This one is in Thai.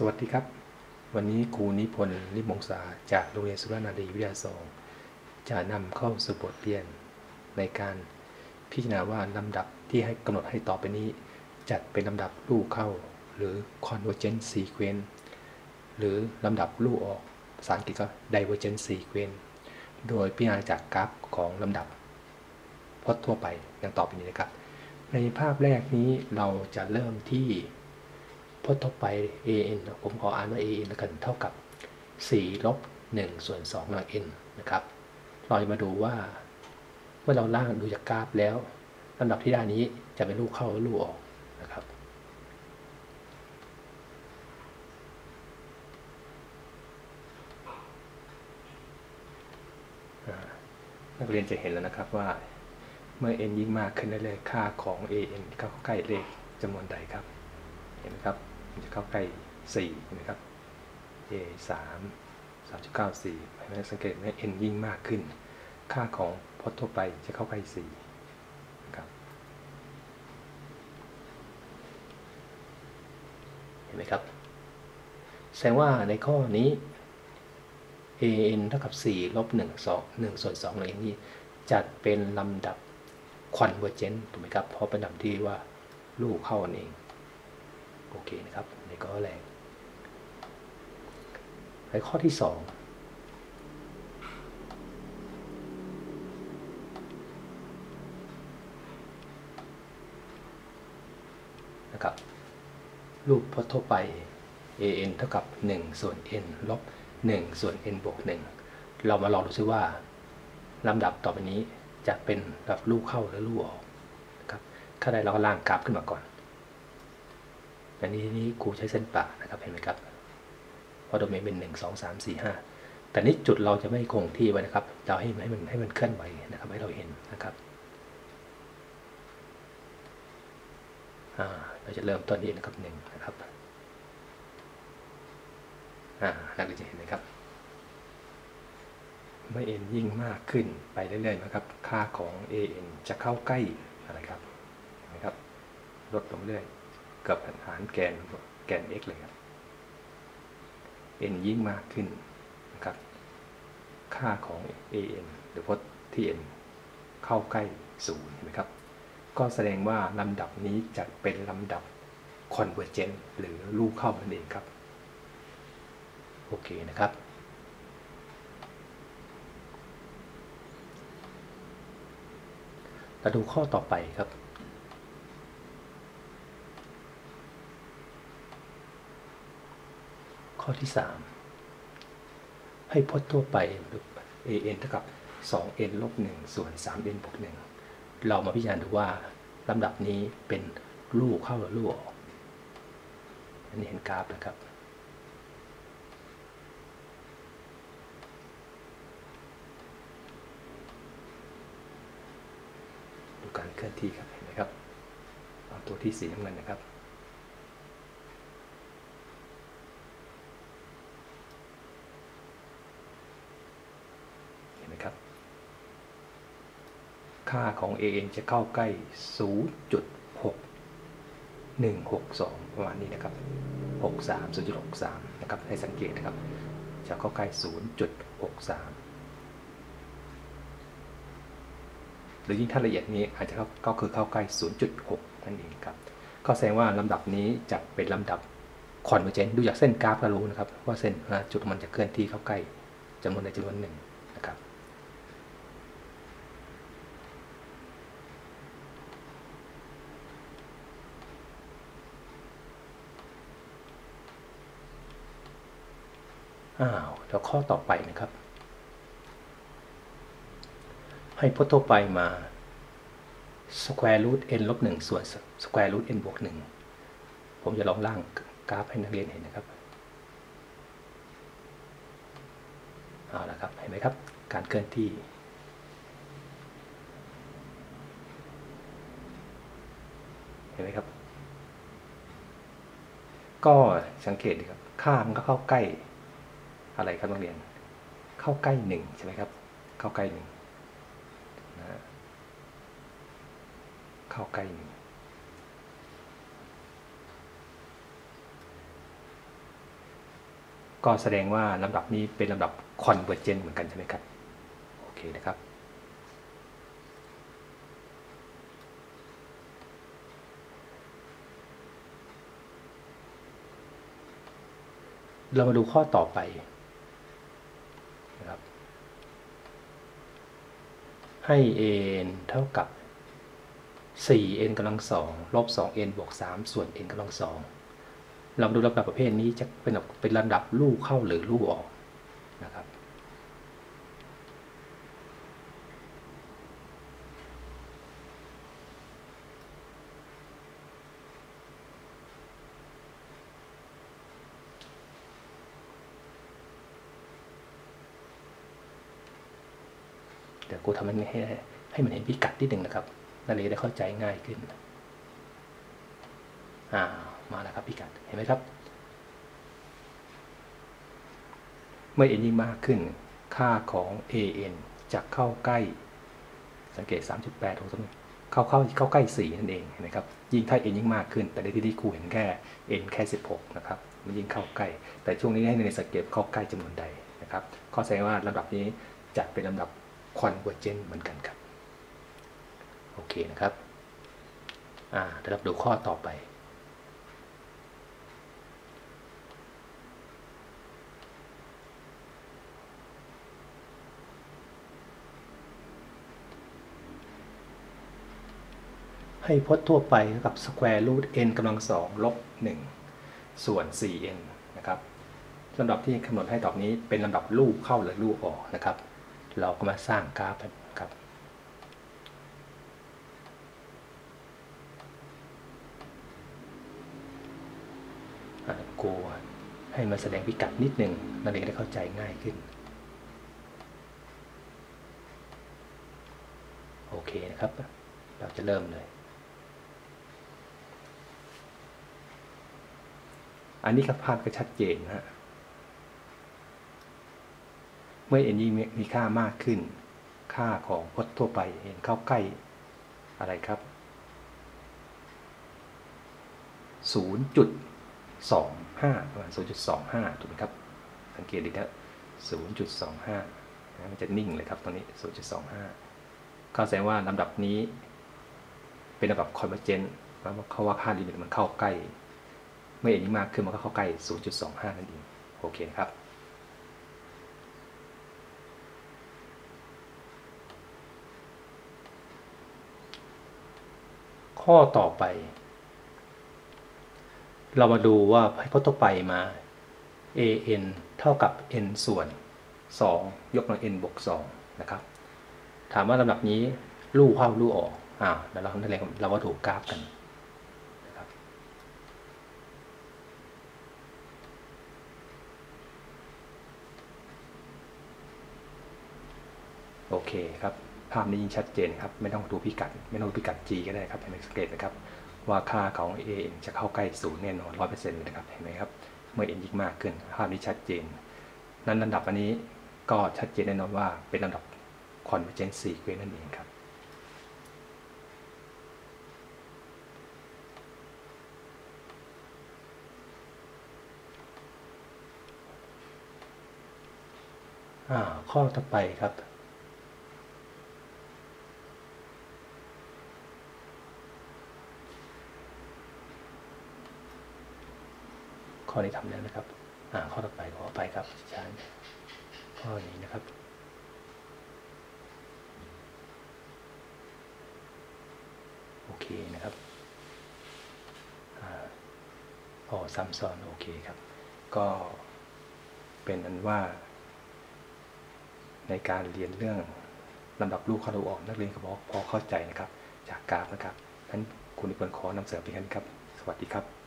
สวัสดีครับ วันนี้ครูนิพนธ์ลิมงษาจากโรงเรียนสุรนารีวิทยาสองจะนำเข้าสู่บทเรียน ในการพิจารณาว่าลำดับที่ให้กำหนดให้ต่อไปนี้ จัดเป็นลำดับลูกเข้า หรือ convergent sequence หรือลำดับลูกออกภาษาอังกฤษก็ divergent sequence โดยพิจารณาจากกราฟของลำดับพจน์ทั่วไปอย่างต่อไปนี้นะครับ ในภาพแรกนี้เราจะเริ่มที่ พจน์ทั่วไป an ผมขออ่านว่า an แล้วกันเท่ากับ 4 ลบ 1 ส่วน2ลบ n นะครับเราจะมาดูว่า เมื่อเราล่างดูจากกราฟแล้วลำดับที่ได้นี้จะเป็นลูกเข้าหรือลูกออกนะครับนักเรียนจะเห็นแล้วนะครับว่า เมื่อ n ยิ่งมากขึ้นเรื่อยๆค่าของ an เข้าใกล้เลขจำนวนใดครับ เห็นไหมครับมันจะเข้าใกล้4นะครับ a 3 3.94เห็นไหมสังเกตไหม n ยิ่งมากขึ้น ค่าของพจน์ทั่วไปจะเข้าใกล้4นะครับเห็นไหมครับ แสดงว่าในข้อนี้ an เท่ากับ4ลบ1 2 1ส่วน2อะไรนี้จัดเป็นลำดับ convergent ถูกไหมครับ เพราะเป็นลำดับที่ว่าลูกเข้ากันเอง เคนะครับในข้อแรกในข้อที่2นะครับรูปพจน์ทั่วไป an เท่ากับ 1 ส่วน n ลบ 1 ส่วน n บวก 1 เรามาลองดูซิว่าลำดับต่อไปนี้จะเป็นแบบลูกเข้าหรือลูกออกนะครับถ้าใดเราก็ล่างกราฟขึ้นมาก่อน อันนี้นี่ครูใช้เส้นปะนะครับเห็นไหมครับเพราะโดเมนเป็น1 2 3 4 5แต่นี้จุดเราจะไม่คงที่ไว้นะครับ เราให้ให้มันให้มันเคลื่อนไหวนะครับให้เราเห็นนะครับเราจะเริ่มต้นนี้นะครับหนึ่งนะครับอ่านักเรียนจะเห็นไหมครับ เมื่อ n ยิ่งมากขึ้นไปเรื่อยๆนะครับ ค่าของ an จะเข้าใกล้อะไรครับนะครับ ลดลงเรื่อย กือบหารแกนแกน x เลยครับ n ยิ่งมากขึ้นนะครับ ค่าของ an หรือพจน์ที่ n เข้าใกล้ศูนย์เห็นไหมครับ ก็แสดงว่าลำดับนี้จะเป็นลำดับ convergent หรือลูกเข้านั่นเองครับ โอเคนะครับมาดูข้อต่อไปครับ ข้อที่3ให้พจน์ทั่วไป an เท่ากับ 2n ลบ1ส่วน 3n บวก1เรามาพิจารณาดูว่าลำดับนี้เป็นลูกเข้าหรือลูกออกอันนี้เห็นกราฟนะครับ ดูการเคลื่อนที่ครับ เห็นไหมครับเอาตัวที่สีน้ำเงินนะครับ เห็นไหมครับ ค่าของ an จะเข้าใกล้ 0.6162 ประมาณนี้นะครับ 63 0.63 นะครับ ให้สังเกตนะครับ จะเข้าใกล้ 0.63 หรือยิ่งถ้าละเอียดนี้อาจจะก็คือเข้าใกล้ 0.6 นั่นเองครับ ก็แสดงว่าลำดับนี้จะเป็นลำดับคอนเวอร์เจนต์ดูจากเส้นกราฟก็รู้นะครับ ว่าเส้นจุดมันจะเคลื่อนที่เข้าใกล้จำนวนใดจำนวนหนึ่งนะครับ อ้าวแล้วข้อต่อไปนะครับ ให้พจน์ทั่วไปมา square root n ลบ1ส่วน square root n บวก1ผมจะลองร่างกราฟให้นักเรียนเห็นนะครับเอาละครับเห็นไหมครับ การเคลื่อนที่เห็นไหมครับ ก็สังเกตดีครับค่ามันก็เข้าใกล้ อะไรครับนักเรียน เข้าใกล้หนึ่งใช่ไหมครับ เข้าใกล้หนึ่งนะเข้าใกล้หนึ่งก็แสดงว่าลำดับนี้เป็นลำดับคอนเวอร์เจนเหมือนกันใช่ไหมครับ โอเคนะครับ เรามาดูข้อต่อไปนะครับ ให้ n เท่ากับ 4n กำลัง2ลบ 2n บวก 3 ส่วน n กำลัง2เรามาดูลำดับประเภทนี้จะเป็นเป็นลำดับลูกเข้าหรือลูกออก เดี๋ยวกูทำมันให้ให้มันเห็นพิกัดนิดหนึ่งนะครับนักเรียนได้เข้าใจง่ายขึ้นอ่ามาแล้วครับพิกัดเห็นไหมครับ เมื่อ n ยิ่งมากขึ้น ค่าของ an จะเข้าใกล้ สังเกต 3.8ของสมเข้าเข้าเข้าใกล้ 4 นั่นเองเห็นไหมครับยิ่งถ้า n ยิ่งมากขึ้น แต่ในที่นี้ครูเห็นแค่ n แค่ 16 นะครับมันยิ่งเข้าใกล้ แต่ช่วงนี้ให้ในสังเกตเข้าใกล้จำนวนใดนะครับข้อแสดงว่าลำดับนี้จะเป็นลำดับ คอนเวอร์เจนเหมือนกันครับ โอเคนะครับอ่าเดี๋ยวเราดูข้อต่อไปให้พจน์ทั่วไปกับ square root n กำลังสองลบ1ส่วน 4n นะครับลำดับที่กำหนดให้ตอบนี้เป็นลำดับลูกเข้าหรือลูกออกนะครับ เราก็มาสร้างกราฟครับกูให้มาแสดงพิกัดนิดหนึ่งนักเรียนได้เข้าใจง่ายขึ้น โอเคนะครับ เราจะเริ่มเลย อันนี้ครับภาพก็ชัดเจนนะฮะ เมื่อ n ยิ่งมีค่ามากขึ้น ค่าของพจน์ทั่วไปเห็นเข้าใกล้อะไรครับ 0.25 ประมาณ 0.25 ถูกไหมครับ สังเกตดีครับ0.25มันจะนิ่งเลยครับตรงนี้ 0.25 ก็แสดงว่าลำดับนี้เป็นลำดับคอนเวอร์เจนเพราะเขาว่าค่าลิมิตมันเข้าใกล้ เมื่อ n ยิ่งมากขึ้นมันก็เข้าใกล้ 0.25 นั่นเอง โอเคครับ ข้อต่อไป เรามาดูว่าให้พจน์ต่อไปมา an เท่ากับ n ส่วน 2 ยกกำลัง n บวก2นะครับ ถามว่าลำดับนี้ลู่เข้าลู่ออกอ่าแล้วเราทำได้เลยเราว่าถูกกราฟกันโอเคครับ ภาพนี้ยิ่งชัดเจนครับ ไม่ต้องดูพิกัด ไม่ต้องพิกัด g ก็ได้ครับให้สังเกตนะครับ ว่าค่าของ a n จะเข้าใกล้ศูนย์แน่นอนร้อยเปอร์เซ็นต์เลยนะครับ เห็นไหมครับ เมื่อ n ยิ่งมากขึ้น ภาพนี้ชัดเจน นั้นลำดับอันนี้ก็ชัดเจนแน่นอนว่าเป็นลำดับ convergence sequence นั่นเองครับ ข้อต่อไปครับ ข้อนี้ทำแล้วนะครับ อ่าข้อต่อไปขอไปครับอาจารย์ข้อนี้นะครับ โอเคนะครับอาพอซ้ำซ้อนโอเคครับ ก็เป็นอันว่า ในการเรียนเรื่องลำดับลูกข้าลูออกนักเรียนก็พอพอเข้าใจนะครับ จากกราฟนะครับนั้นคุณนิพนขอนำเสนอเพียงนี้ครับ สวัสดีครับ